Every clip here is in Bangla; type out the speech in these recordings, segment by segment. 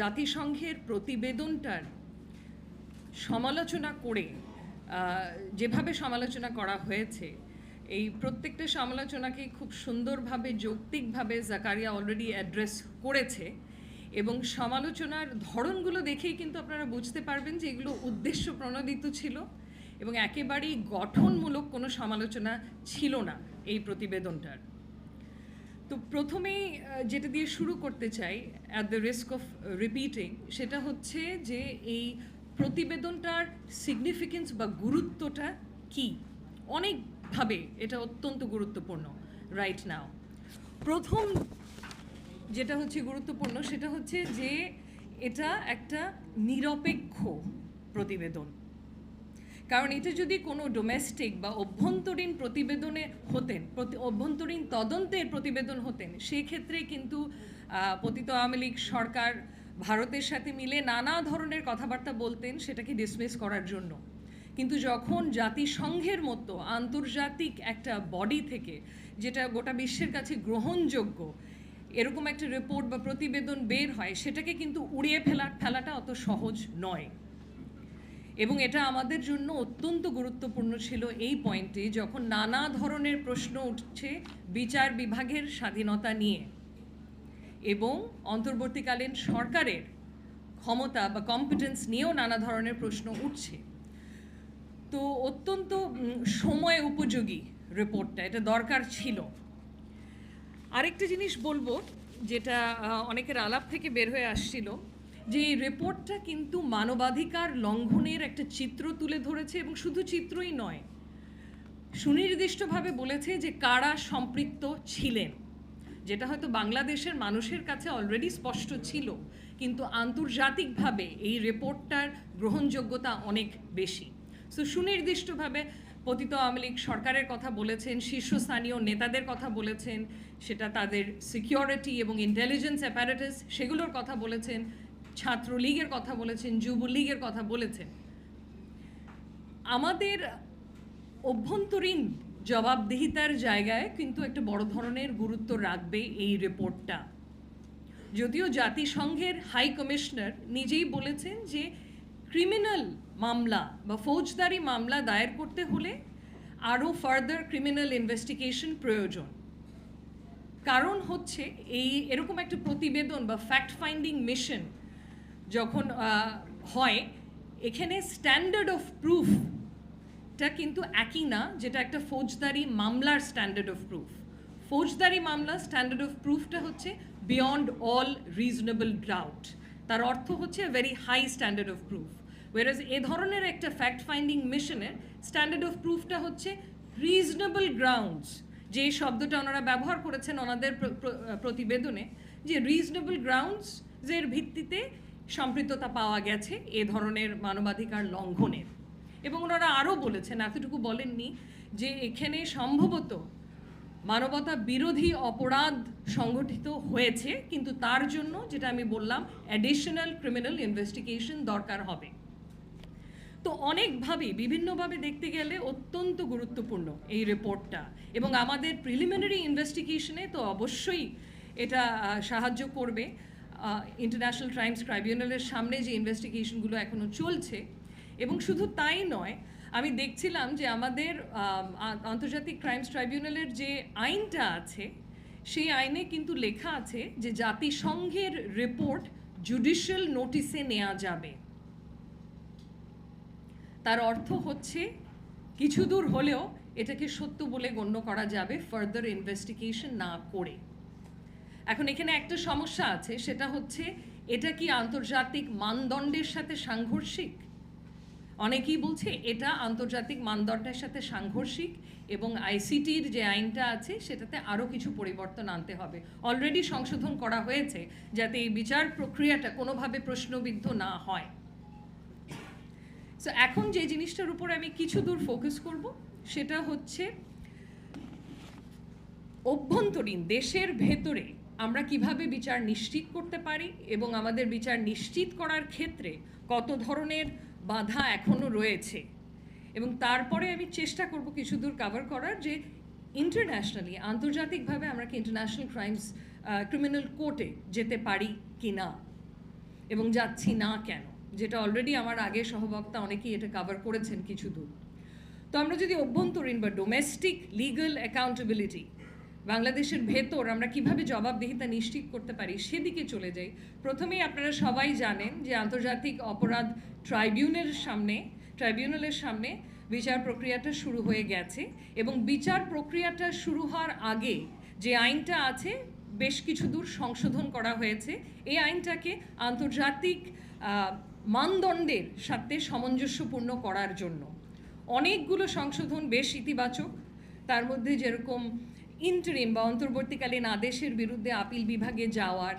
জাতিসংঘের প্রতিবেদনটার সমালোচনা করে যেভাবে সমালোচনা করা হয়েছে, এই প্রত্যেকটা সমালোচনাকে খুব সুন্দরভাবে, যৌক্তিকভাবে জাকারিয়া অলরেডি অ্যাড্রেস করেছে এবং সমালোচনার ধরনগুলো দেখেই কিন্তু আপনারা বুঝতে পারবেন যে এগুলো উদ্দেশ্য প্রণোদিত ছিল এবং একেবারেই গঠনমূলক কোনো সমালোচনা ছিল না এই প্রতিবেদনটার। তো প্রথমেই যেটা দিয়ে শুরু করতে চাই at the risk of repeating সেটা হচ্ছে যে এই প্রতিবেদনটার সিগনিফিকেন্স বা গুরুত্বটা কি? অনেকভাবে এটা অত্যন্ত গুরুত্বপূর্ণ রাইট নাও প্রথম যেটা হচ্ছে গুরুত্বপূর্ণ, সেটা হচ্ছে যে এটা একটা নিরপেক্ষ প্রতিবেদন। কারণ এটা যদি কোনো ডোমেস্টিক বা অভ্যন্তরীণ প্রতিবেদনে হতেন, প্রতি- অভ্যন্তরীণ তদন্তের প্রতিবেদন হতেন, সেক্ষেত্রে কিন্তু পতিত আওয়ামী লীগ সরকার ভারতের সাথে মিলে নানা ধরনের কথাবার্তা বলতেন সেটাকে ডিসমিস করার জন্য। কিন্তু যখন জাতিসংঘের মতো আন্তর্জাতিক একটা বডি থেকে, যেটা গোটা বিশ্বের কাছে গ্রহণযোগ্য, এরকম একটা রিপোর্ট বা প্রতিবেদন বের হয়, সেটাকে কিন্তু উড়িয়ে ফেলা, ফেলাটা অত সহজ নয়। এবং এটা আমাদের জন্য অত্যন্ত গুরুত্বপূর্ণ ছিল এই পয়েন্টে যখন নানা ধরনের প্রশ্ন উঠছে বিচার বিভাগের স্বাধীনতা নিয়ে। এবং অন্তর্বর্তীকালীন সরকারের ক্ষমতা বা কম্পিটেন্স নিয়েও নানা ধরনের প্রশ্ন উঠছে। তো অত্যন্ত সময় উপযোগী রিপোর্টটা এটা দরকার ছিল। আরেকটা জিনিস বলব, যেটা অনেকের আলাপ থেকে বের হয়ে আসছিল যে এই রিপোর্টটা কিন্তু মানবাধিকার লঙ্ঘনের একটা চিত্র তুলে ধরেছে এবং শুধু চিত্রই নয়, সুনির্দিষ্টভাবে বলেছে যে কারা সম্পৃক্ত ছিলেন, যেটা হয়তো বাংলাদেশের মানুষের কাছে অলরেডি স্পষ্ট ছিল, কিন্তু আন্তর্জাতিকভাবে এই রিপোর্টটার গ্রহণযোগ্যতা অনেক বেশি। সো সুনির্দিষ্টভাবে পতিত আওয়ামী লীগ সরকারের কথা বলেছেন, শীর্ষস্থানীয় নেতাদের কথা বলেছেন, সেটা তাদের সিকিউরিটি এবং ইন্টেলিজেন্স অ্যাপারেটাস সেগুলোর কথা বলেছেন ছাত্রলীগের কথা বলেছেন, যুবলীগের কথা বলেছেন। আমাদের অভ্যন্তরীণ জবাবদিহিতার জায়গায় কিন্তু একটা বড় ধরনের গুরুত্ব রাখবে এই রিপোর্টটা। যদিও জাতিসংঘের হাই কমিশনার নিজেই বলেছেন যে ক্রিমিনাল মামলা বা ফৌজদারি মামলা দায়ের করতে হলে আরও ফার্দার ক্রিমিনাল ইনভেস্টিগেশন প্রয়োজন। কারণ হচ্ছে এই এরকম একটা প্রতিবেদন বা ফ্যাক্ট ফাইন্ডিং মিশন যখন হয়, এখানে স্ট্যান্ডার্ড অফ প্রুফটা কিন্তু একই না, যেটা একটা ফৌজদারি মামলার স্ট্যান্ডার্ড অফ প্রুফ ফৌজদারি মামলা স্ট্যান্ডার্ড অফ প্রুফটা হচ্ছে বিয়ন্ড অল রিজনেবল ডাউট তার অর্থ হচ্ছে very high standard of proof ওয়ারাজ এ ধরনের একটা ফ্যাক্ট ফাইন্ডিং মিশনের স্ট্যান্ডার্ড অফ প্রুফটা হচ্ছে রিজনেবল গ্রাউন্ডস যে শব্দটা ওনারা ব্যবহার করেছেন ওনাদের প্র- প্র- প্রতিবেদনে, যে রিজনেবল গ্রাউন্ডস এর ভিত্তিতে সম্পৃক্ততা পাওয়া গেছে এ ধরনের মানবাধিকার লঙ্ঘনের। এবং ওনারা আরও বলেছেন, এতটুকু বলেননি, যে এখানে সম্ভবত মানবতা বিরোধী অপরাধ সংগঠিত হয়েছে, কিন্তু তার জন্য, যেটা আমি বললাম অ্যাডিশনাল ক্রিমিনাল ইনভেস্টিগেশন দরকার হবে। তো অনেকভাবে, বিভিন্নভাবে দেখতে গেলে অত্যন্ত গুরুত্বপূর্ণ এই রিপোর্টটা এবং আমাদের প্রিলিমিনারি ইনভেস্টিগেশনে তো অবশ্যই এটা সাহায্য করবে। ইন্টারন্যাশনাল ক্রাইমস ট্রাইব্যুনালের সামনে যে ইনভেস্টিগেশনগুলো এখনও চলছে, এবং শুধু তাই নয়, আমি দেখছিলাম যে আমাদের আন্তর্জাতিক ক্রাইমস ট্রাইব্যুনালের যে আইনটা আছে, সেই আইনে কিন্তু লেখা আছে যে জাতিসংঘের রিপোর্ট জুডিশিয়াল নোটিসে নেওয়া যাবে। তার অর্থ হচ্ছে, কিছু দূর হলেও এটাকে সত্য বলে গণ্য করা যাবে ফার্দার ইনভেস্টিগেশন না করে। এখন এখানে একটা সমস্যা আছে, সেটা হচ্ছে এটা কি আন্তর্জাতিক মানদণ্ডের সাথে সাংঘর্ষিক? অনেকেই বলছে এটা আন্তর্জাতিক মানদণ্ডের সাথে সাংঘর্ষিক এবং আইসিটির যে আইনটা আছে, সেটাতে আরও কিছু পরিবর্তন আনতে হবে। অলরেডি সংশোধন করা হয়েছে যাতে এই বিচার প্রক্রিয়াটা কোনোভাবে প্রশ্নবিদ্ধ না হয়। সো এখন যে জিনিসটার উপর আমি কিছু দূর ফোকাস করব, সেটা হচ্ছে অভ্যন্তরীণ দেশের ভেতরে আমরা কীভাবে বিচার নিশ্চিত করতে পারি এবং আমাদের বিচার নিশ্চিত করার ক্ষেত্রে কত ধরনের বাধা এখনও রয়েছে? এবং তারপরে আমি চেষ্টা করব কিছু দূর কাভার করার যে ইন্টারন্যাশনালি আন্তর্জাতিকভাবে আমরা কি ইন্টারন্যাশনাল ক্রাইমস ক্রিমিনাল কোর্টে যেতে পারি কি না এবং যাচ্ছি না কেন? যেটা অলরেডি আমার আগে সহবক্তা অনেকেই এটা কভার করেছেন কিছু দূর। তো আমরা যদি অভ্যন্তরীণ বা ডোমেস্টিক লিগাল অ্যাকাউন্টেবিলিটি বাংলাদেশের ভেতর আমরা কীভাবে জবাবদিহিতা নিশ্চিত করতে পারি সেদিকে চলে যাই। প্রথমেই আপনারা সবাই জানেন যে আন্তর্জাতিক অপরাধ ট্রাইব্যুনালের সামনে ট্রাইব্যুনালের সামনে বিচার প্রক্রিয়াটা শুরু হয়ে গেছে এবং বিচার প্রক্রিয়াটা শুরু হওয়ার আগে যে আইনটা আছে বেশ কিছু দূর সংশোধন করা হয়েছে। এই আইনটাকে আন্তর্জাতিক মানদণ্ডের সাথে সামঞ্জস্যপূর্ণ করার জন্য। অনেকগুলো সংশোধন বেশ ইতিবাচক। তার মধ্যে যেরকম ইন্টারিম বা অন্তর্বর্তীকালীন আদেশের বিরুদ্ধে আপিল বিভাগে যাওয়ার,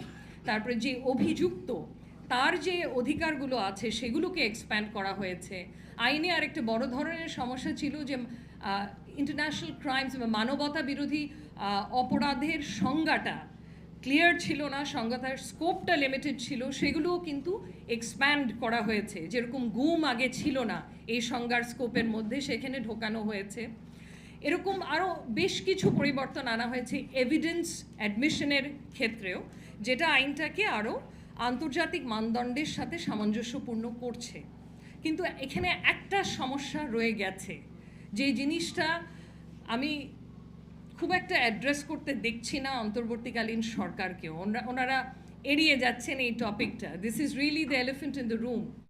তারপরে যে অভিযুক্ত, তার যে অধিকারগুলো আছে সেগুলোকে এক্সপ্যান্ড করা হয়েছে। আইনে আরেকটা বড় ধরনের সমস্যা ছিল যে ইন্টারন্যাশনাল ক্রাইমস বা মানবতা বিরোধী অপরাধের সংজ্ঞাটা ক্লিয়ার ছিল না সংজ্ঞাতার স্কোপটা লিমিটেড ছিল, সেগুলোও কিন্তু এক্সপ্যান্ড করা হয়েছে। যেরকম গুম আগে ছিল না, এই সংজ্ঞার স্কোপের মধ্যে সেখানে ঢোকানো হয়েছে। এরকম আরও বেশ কিছু পরিবর্তন আনা হয়েছে এভিডেন্স অ্যাডমিশনের ক্ষেত্রেও, যেটা আইনটাকে আরও আন্তর্জাতিক মানদণ্ডের সাথে সামঞ্জস্যপূর্ণ করছে। কিন্তু এখানে একটা সমস্যা রয়ে গেছে। যে জিনিসটা আমি খুব একটা অ্যাড্রেস করতে দেখছি না অন্তর্বর্তীকালীন সরকারকেও। ওনরা- এড়িয়ে যাচ্ছেন এই টপিকটা this is really the elephant in the room